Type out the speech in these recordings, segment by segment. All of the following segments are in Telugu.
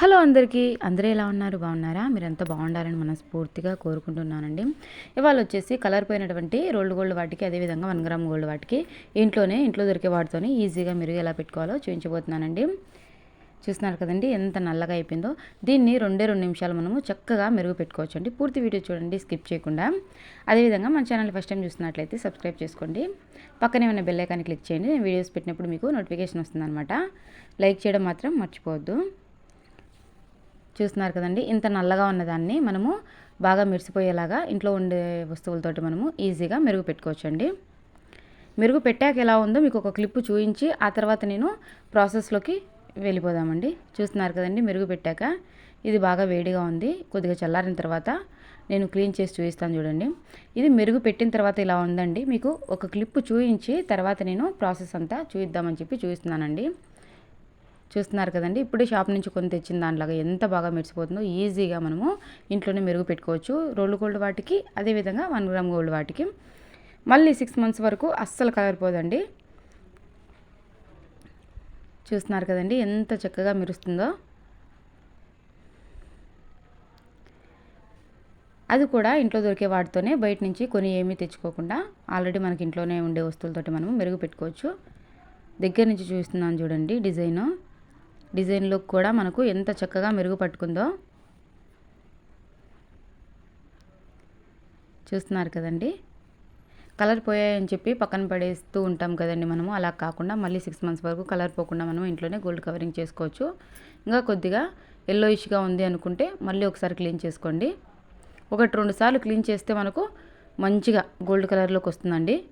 హలో అందరికీ. అందరూ ఎలా ఉన్నారు? బాగున్నారా? మీరంతా బాగుండాలని మనస్ఫూర్తిగా కోరుకుంటున్నానండి. ఇవాళ వచ్చేసి కలర్ పోయినటువంటి రోల్డ్ గోల్డ్ వాటికి అదేవిధంగా వన్ గ్రామ్ గోల్డ్ వాటికి ఇంట్లోనే ఇంట్లో దొరికే వాటితోనే ఈజీగా మీరు ఎలా పెట్టుకోవాలో చూపించబోతున్నానండి. చూస్తున్నారు కదండి ఎంత నల్లగా అయిపోయిందో. దీన్ని రెండే రెండు నిమిషాలు మనము చక్కగా మెరుగు పెట్టుకోవచ్చు అండి పూర్తి వీడియో చూడండి స్కిప్ చేయకుండా. అదేవిధంగా మన ఛానల్ ఫస్ట్ టైం చూస్తున్నట్లయితే సబ్స్క్రైబ్ చేసుకోండి. పక్కనే ఉన్న బెల్ ఐకాన్ని క్లిక్ చేయండి. నేను వీడియోస్ పెట్టినప్పుడు మీకు నోటిఫికేషన్ వస్తుందన్నమాట. లైక్ చేయడం మాత్రం మర్చిపోవద్దు. చూస్తున్నారు కదండి. ఇంత నల్లగా ఉన్నదాన్ని మనము బాగా మెరిసిపోయేలాగా ఇంట్లో ఉండే వస్తువులతోటి మనము ఈజీగా మెరుగు పెట్టుకోవచ్చండి. మెరుగు పెట్టాక ఎలా ఉందో మీకు ఒక క్లిప్ చూపించి ఆ తర్వాత నేను ప్రాసెస్లోకి వెళ్ళిపోదామండి. చూస్తున్నారు కదండి మెరుగు పెట్టాక ఇది బాగా వేడిగా ఉంది. కొద్దిగా చల్లారిన తర్వాత నేను క్లీన్ చేసి చూపిస్తాను చూడండి. ఇది మెరుగు పెట్టిన తర్వాత ఇలా ఉందండి. మీకు ఒక క్లిప్ చూపించి తర్వాత నేను ప్రాసెస్ అంతా చూపిద్దామని చెప్పి చూపిస్తున్నానండి. చూస్తున్నారు కదండి. ఇప్పుడే షాప్ నుంచి కొని తెచ్చిన దాంట్లాగా ఎంత బాగా మెరిసిపోతుందో ఈజీగా మనము ఇంట్లోనే మెరుగు పెట్టుకోవచ్చు. రోల్డ్ గోల్డ్ వాటికి అదేవిధంగా వన్ గ్రామ్ గోల్డ్ వాటికి. మళ్ళీ సిక్స్ మంత్స్ వరకు అస్సలు కలర్ పోదండి. చూస్తున్నారు కదండి ఎంత చక్కగా మెరుస్తుందో. అది కూడా ఇంట్లో దొరికే వాటితోనే బయట నుంచి కొని ఏమీ తెచ్చుకోకుండా ఆల్రెడీ మనకి ఇంట్లోనే ఉండే వస్తువులతోటి మనము మెరుగు పెట్టుకోవచ్చు. దగ్గర నుంచి చూస్తున్నాను చూడండి డిజైను. డిజైన్లో కూడా మనకు ఎంత చక్కగా మెరుగుపట్టుకుందో. చూస్తున్నారు కదండి. కలర్ పోయాయని చెప్పి పక్కన పడేస్తూ ఉంటాం కదండి మనము. అలా కాకుండా మళ్ళీ సిక్స్ మంత్స్ వరకు కలర్ పోకుండా మనం ఇంట్లోనే గోల్డ్ కవరింగ్ చేసుకోవచ్చు. ఇంకా కొద్దిగా ఎల్లోయిష్గా ఉంది అనుకుంటే మళ్ళీ ఒకసారి క్లీన్ చేసుకోండి. ఒకటి రెండు సార్లు క్లీన్ చేస్తే మనకు మంచిగా గోల్డ్ కలర్లోకి వస్తుందండి.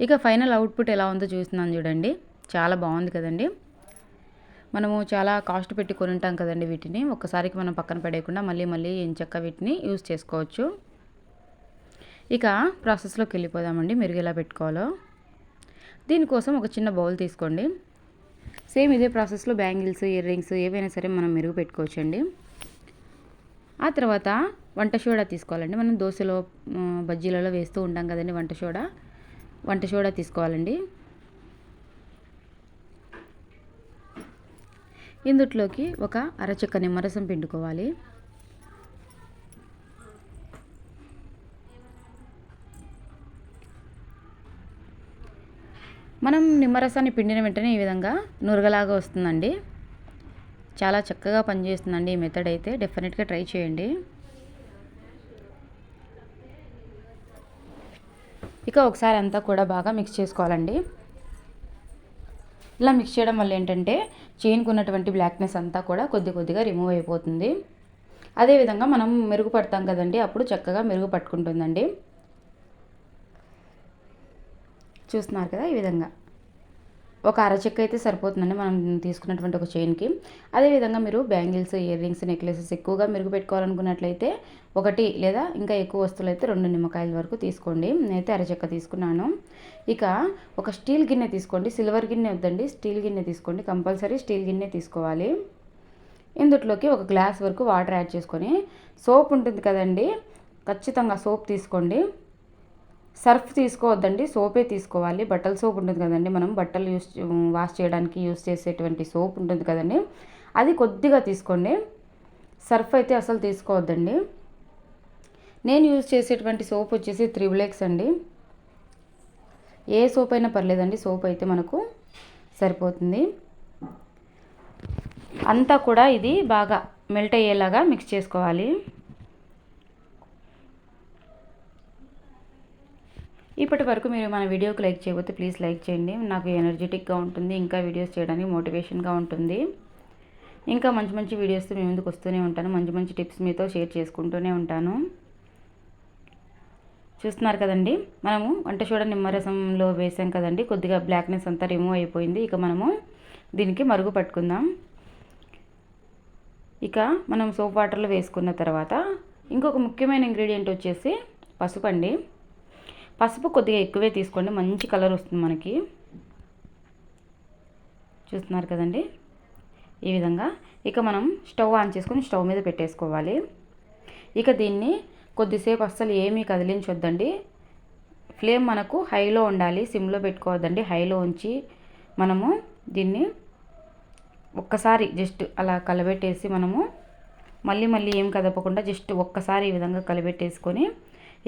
ఇక ఫైనల్ అవుట్పుట్ ఎలా ఉందో చూస్తున్నాను చూడండి. చాలా బాగుంది కదండి. మనము చాలా కాస్ట్ పెట్టి కొని ఉంటాం కదండి వీటిని. ఒక్కసారికి మనం పక్కన పడేయకుండా మళ్ళీ మళ్ళీ ఎంచక్క వీటిని యూజ్ చేసుకోవచ్చు. ఇక ప్రాసెస్లోకి వెళ్ళిపోదామండి. మెరుగు ఎలా పెట్టుకోవాలో. దీనికోసం ఒక చిన్న బౌల్ తీసుకోండి. సేమ్ ఇదే ప్రాసెస్లో బ్యాంగిల్స్ ఇయర్ రింగ్స్ ఏవైనా సరే మనం మెరుగు పెట్టుకోవచ్చండి. ఆ తర్వాత వంట సోడా తీసుకోవాలండి. మనం దోశలో బజ్జీలలో వేస్తూ ఉంటాం కదండి వంట సోడా. వంట సోడా తీసుకోవాలండి. ఇందుట్లోకి ఒక అరచక్క నిమ్మరసం పిండుకోవాలి. మనం నిమ్మరసాన్ని పిండిన వెంటనే ఈ విధంగా నురగలాగా వస్తుందండి. చాలా చక్కగా పనిచేస్తుందండి ఈ మెథడ్ అయితే. డెఫినెట్గా ట్రై చేయండి. ఇక ఒకసారి అంతా కూడా బాగా మిక్స్ చేసుకోవాలండి. ఇలా మిక్స్ చేయడం వల్ల ఏంటంటే చైన్కు ఉన్నటువంటి బ్లాక్నెస్ అంతా కూడా కొద్ది కొద్దిగా రిమూవ్ అయిపోతుంది. అదేవిధంగా మనం మెరుగుపడతాం కదండి అప్పుడు చక్కగా మెరుగు పట్టుకుంటుందండి. చూస్తున్నారు కదా ఈ విధంగా. ఒక అరచెక్క అయితే సరిపోతుందండి మనం తీసుకున్నటువంటి ఒక చైన్కి. అదేవిధంగా మీరు బ్యాంగిల్స్ ఇయర్ రింగ్స్ నెక్లెసెస్ ఎక్కువగా మెరుగు పెట్టుకోవాలనుకున్నట్లయితే ఒకటి లేదా ఇంకా ఎక్కువ వస్తువులు అయితే రెండు నిమ్మకాయల వరకు తీసుకోండి. నేనైతే అరచెక్క తీసుకున్నాను. ఇక ఒక స్టీల్ గిన్నె తీసుకోండి. సిల్వర్ గిన్నె వద్దండి. స్టీల్ గిన్నె తీసుకోండి. కంపల్సరీ స్టీల్ గిన్నె తీసుకోవాలి. ఇందుట్లోకి ఒక గ్లాస్ వరకు వాటర్ యాడ్ చేసుకొని సోప్ ఉంటుంది కదండి ఖచ్చితంగా సోప్ తీసుకోండి. సర్ఫ్ తీసుకోవద్దండి సోపే తీసుకోవాలి. బట్టల సోప్ ఉంటుంది కదండి మనం బట్టలు యూస్ వాష్ చేయడానికి యూస్ చేసేటువంటి సోప్ ఉంటుంది కదండి. అది కొద్దిగా తీసుకోండి. సర్ఫ్ అయితే అసలు తీసుకోవద్దండి. నేను యూజ్ చేసేటువంటి సోప్ వచ్చేసి త్రిబులెక్స్ అండి. ఏ సోప్ అయినా పర్లేదండి సోప్ అయితే మనకు సరిపోతుంది. అంతా కూడా ఇది బాగా మెల్ట్ అయ్యేలాగా మిక్స్ చేసుకోవాలి. ఇప్పటి వరకు మీరు మన వీడియోకి లైక్ చేయకపోతే ప్లీజ్ లైక్ చేయండి. నాకు ఎనర్జెటిక్గా ఉంటుంది ఇంకా వీడియోస్ చేయడానికి మోటివేషన్గా ఉంటుంది. ఇంకా మంచి మంచి వీడియోస్తో మీ ముందుకు వస్తూనే ఉంటాను. మంచి మంచి టిప్స్ మీతో షేర్ చేసుకుంటూనే ఉంటాను. చూస్తున్నారు కదండి? మనము వంట చూడ నిమ్మరసంలో వేసాం కదండి. కొద్దిగా బ్లాక్నెస్ అంతా రిమూవ్ అయిపోయింది. ఇక మనము దీనికి మరుగు పట్టుకుందాం. ఇక మనం సోప్ వాటర్లో వేసుకున్న తర్వాత ఇంకొక ముఖ్యమైన ఇంగ్రీడియంట్ వచ్చేసి పసుపు అండి. పసుపు కొద్దిగా ఎక్కువే తీసుకోండి. మంచి కలర్ వస్తుంది మనకి. చూస్తున్నారు కదండి? ఈ విధంగా. ఇక మనం స్టవ్ ఆన్ చేసుకొని స్టవ్ మీద పెట్టేసుకోవాలి. ఇక దీన్ని కొద్దిసేపు అస్సలు ఏమీ కదిలించొద్దండి. ఫ్లేమ్ మనకు హైలో ఉండాలి. సిమ్లో పెట్టుకోవద్దండి. హైలో ఉంచి మనము దీన్ని ఒక్కసారి జస్ట్ అలా కలబెట్టేసి మనము మళ్ళీ మళ్ళీ ఏం కదపకుండా జస్ట్ ఒక్కసారి ఈ విధంగా కలబెట్టేసుకొని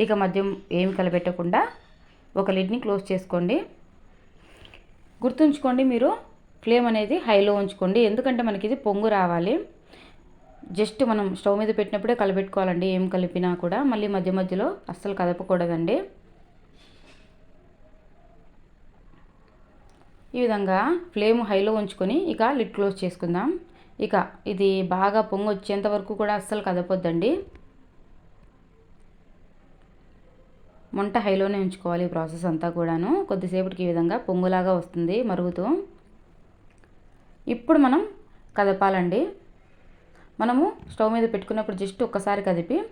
ఇక మద్యం ఏమి కలబెట్టకుండా ఒక లిడ్ని క్లోజ్ చేసుకోండి. గుర్తుంచుకోండి మీరు ఫ్లేమ్ అనేది హైలో ఉంచుకోండి. ఎందుకంటే మనకి ఇది పొంగు రావాలి. జస్ట్ మనం స్టవ్ మీద పెట్టినప్పుడే కలబెట్టుకోవాలండి ఏం కలిపినా కూడా. మళ్ళీ మధ్య మధ్యలో అస్సలు కదపకూడదండి. ఈ విధంగా ఫ్లేమ్ హైలో ఉంచుకొని ఇక లిడ్ క్లోజ్ చేసుకుందాం. ఇక ఇది బాగా పొంగు వచ్చేంత వరకు కూడా అస్సలు కదపొద్దండి. మంట హైలోనే ఉంచుకోవాలి ఈ ప్రాసెస్ అంతా కూడాను. కొద్దిసేపటికి ఈ విధంగా పొంగులాగా వస్తుంది మరుగుతూ. ఇప్పుడు మనం కదపాలండి. మనము స్టవ్ మీద పెట్టుకున్నప్పుడు జస్ట్ ఒక్కసారి కదిపి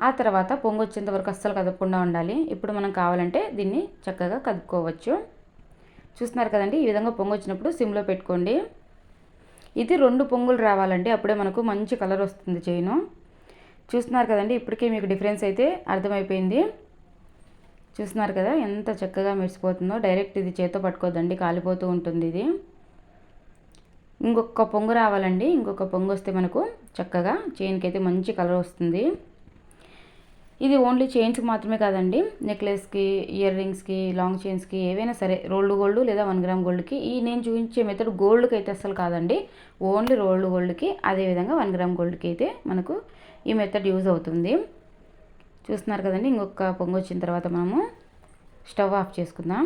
ఆ తర్వాత పొంగు వచ్చేంత వరకు అస్సలు కదపకుండా ఉండాలి. ఇప్పుడు మనం కావాలంటే దీన్ని చక్కగా కదుపుకోవచ్చు. చూస్తున్నారు కదండి ఈ విధంగా పొంగు వచ్చినప్పుడు సిమ్లో పెట్టుకోండి. ఇది రెండు పొంగులు రావాలండి అప్పుడే మనకు మంచి కలర్ వస్తుంది చైను. చూస్తున్నారు కదండి ఇప్పటికే మీకు డిఫరెన్స్ అయితే అర్థమైపోయింది. చూస్తున్నారు కదా ఎంత చక్కగా మెరిసిపోతుందో. డైరెక్ట్ ఇది చేత్తో పట్టుకోద్దండి కాలిపోతూ ఉంటుంది ఇది. ఇంకొక పొంగు రావాలండి ఇంకొక పొంగు వస్తే మనకు చక్కగా చైన్కి అయితే మంచి కలర్ వస్తుంది. ఇది ఓన్లీ చైన్స్కి మాత్రమే కాదండి నెక్లెస్కి ఇయర్ రింగ్స్కి లాంగ్ చైన్స్కి ఏవైనా సరే రోల్డ్ గోల్డ్ లేదా వన్ గ్రామ్ గోల్డ్కి. ఈ నేను చూపించే మెథడ్ గోల్డ్కి అయితే అసలు కాదండి ఓన్లీ రోల్డ్ గోల్డ్కి అదేవిధంగా వన్ గ్రామ్ గోల్డ్కి అయితే మనకు ఈ మెథడ్ యూజ్ అవుతుంది. చూస్తున్నారు కదండి ఇంకొక పొంగు వచ్చిన తర్వాత మనము స్టవ్ ఆఫ్ చేసుకుందాం.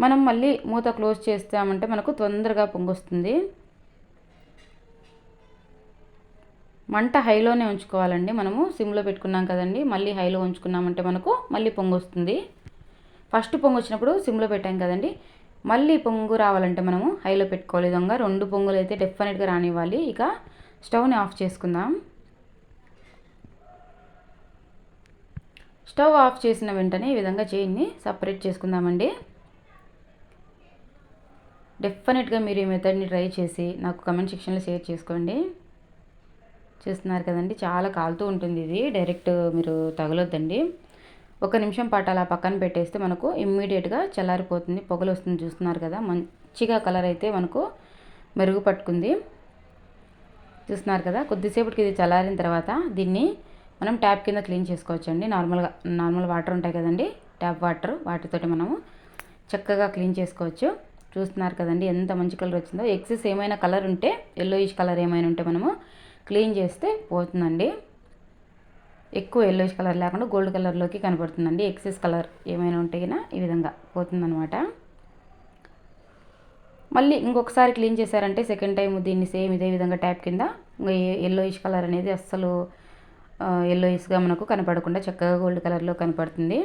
మనం మళ్ళీ మూత క్లోజ్ చేస్తామంటే మనకు తొందరగా పొంగొస్తుంది మంట హైలోనే ఉంచుకోవాలండి మనము సిమ్లో పెట్టుకున్నాం కదండి మళ్ళీ హైలో ఉంచుకున్నామంటే మనకు మళ్ళీ పొంగు వస్తుంది. ఫస్ట్ పొంగు వచ్చినప్పుడు సిమ్లో పెట్టాం కదండి మళ్ళీ పొంగు రావాలంటే మనము హైలో పెట్టుకోవాలి. విధంగా రెండు పొంగులు అయితే డెఫినెట్గా రానివ్వాలి. ఇక స్టవ్ని ఆఫ్ చేసుకుందాం. స్టవ్ ఆఫ్ చేసిన వెంటనే ఈ విధంగా చైన్ని సపరేట్ చేసుకుందామండి. డెఫినెట్గా మీరు ఈ మెథడ్ని ట్రై చేసి నాకు కమెంట్ సెక్షన్లో షేర్ చేసుకోండి. చూస్తున్నారు కదండి చాలా కాలుతూ ఉంటుంది ఇది డైరెక్ట్ మీరు తగలొద్దండి. ఒక నిమిషం పాటు అలా పక్కన పెట్టేస్తే మనకు ఇమ్మీడియట్గా చల్లారిపోతుంది పొగలు వస్తుంది చూస్తున్నారు కదా మంచిగా కలర్ అయితే మనకు మెరుగు పట్టుకుంది. చూస్తున్నారు కదా కొద్దిసేపటికి ఇది చల్లారిన తర్వాత దీన్ని మనం ట్యాప్ కింద క్లీన్ చేసుకోవచ్చండి. నార్మల్గా నార్మల్ వాటర్ ఉంటాయి కదండి. ట్యాప్ వాటర్ వాటితోటి మనము చక్కగా క్లీన్ చేసుకోవచ్చు. చూస్తున్నారు కదండి ఎంత మంచి కలర్ వచ్చిందో. ఎక్సెస్ ఏమైనా కలర్ ఉంటే ఎల్లోయిష్ కలర్ ఏమైనా ఉంటే మనము క్లీన్ చేస్తే పోతుందండి. ఎక్కువ ఎల్లోయిష్ కలర్ లేకుండా గోల్డ్ కలర్లోకి కనపడుతుందండి. ఎక్సెస్ కలర్ ఏమైనా ఉంటే ఈ విధంగా పోతుందనమాట మళ్ళీ ఇంకొకసారి క్లీన్ చేశారంటే సెకండ్ టైం దీన్ని సేమ్ ఇదే విధంగా ట్యాప్ కింద. ఎల్లోయిష్ కలర్ అనేది అస్సలు ఎల్లోయిస్గా మనకు కనపడకుండా చక్కగా గోల్డ్ కలర్లో కనపడుతుంది.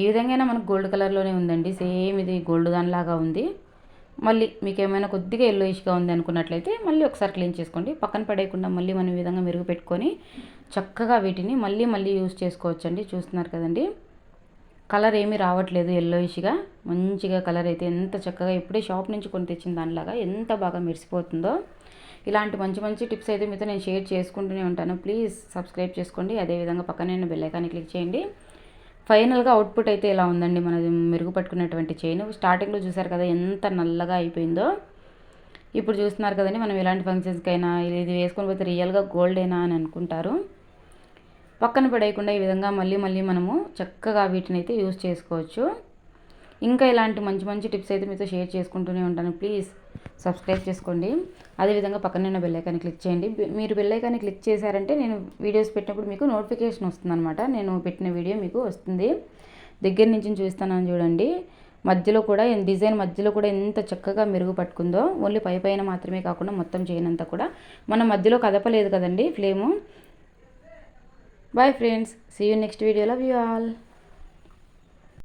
ఈ విధంగా మనకు గోల్డ్ కలర్లోనే ఉందండి. సేమ్ ఇది గోల్డ్ దానిలాగా ఉంది. మళ్ళీ మీకు ఏమైనా కొద్దిగా ఎల్లోయిష్గా ఉంది అనుకున్నట్లయితే మళ్ళీ ఒకసారి క్లీన్ చేసుకోండి. పక్కన పడేయకుండా మళ్ళీ మనం ఈ విధంగా మెరుగు పెట్టుకొని చక్కగా వీటిని మళ్ళీ మళ్ళీ యూజ్ చేసుకోవచ్చండి. చూస్తున్నారు కదండి. కలర్ ఏమీ రావట్లేదు ఎల్లోయిష్గా మంచిగా కలర్ అయితే ఎంత చక్కగా ఇప్పుడే షాప్ నుంచి కొని తెచ్చిన దానిలాగా ఎంత బాగా మెరిసిపోతుందో. ఇలాంటి మంచి మంచి టిప్స్ అయితే మీతో నేను షేర్ చేసుకుంటూనే ఉంటాను. ప్లీజ్ సబ్స్క్రైబ్ చేసుకోండి. అదేవిధంగా పక్కనే బెల్ ఐకాన్ని క్లిక్ చేయండి. ఫైనల్గా అవుట్పుట్ అయితే ఇలా ఉందండి? మనది మెరుగుపట్టుకున్నటువంటి చైన్ స్టార్టింగ్లో చూసారు కదా ఎంత నల్లగా అయిపోయిందో. ఇప్పుడు చూస్తున్నారు కదండి మనం ఎలాంటి ఫంక్షన్స్కైనా ఇది వేసుకొని పోతే రియల్గా గోల్డేనా అని అనుకుంటారు. పక్కన పడేయకుండా ఈ విధంగా మళ్ళీ మళ్ళీ మనము చక్కగా వీటిని అయితే యూస్ చేసుకోవచ్చు. ఇంకా ఇలాంటి మంచి మంచి టిప్స్ అయితే మీతో షేర్ చేసుకుంటూనే ఉంటాను. ప్లీజ్ సబ్స్క్రైబ్ చేసుకోండి. అదేవిధంగా పక్కన ఉన్న బెల్లైకాన్ని క్లిక్ చేయండి. మీరు బెల్లైకాన్ని క్లిక్ చేశారంటే నేను వీడియోస్ పెట్టినప్పుడు మీకు నోటిఫికేషన్ వస్తుందన్నమాట. నేను పెట్టిన వీడియో మీకు వస్తుంది. దగ్గర నుంచి చూస్తానని చూడండి. మధ్యలో కూడా డిజైన్ మధ్యలో కూడా ఎంత చక్కగా మెరుగు పట్టుకుందో ఓన్లీ పై పైన మాత్రమే కాకుండా మొత్తం చేయనంత కూడా మనం మధ్యలో కదపలేదు కదండి flame. Bye friends see you next video love you all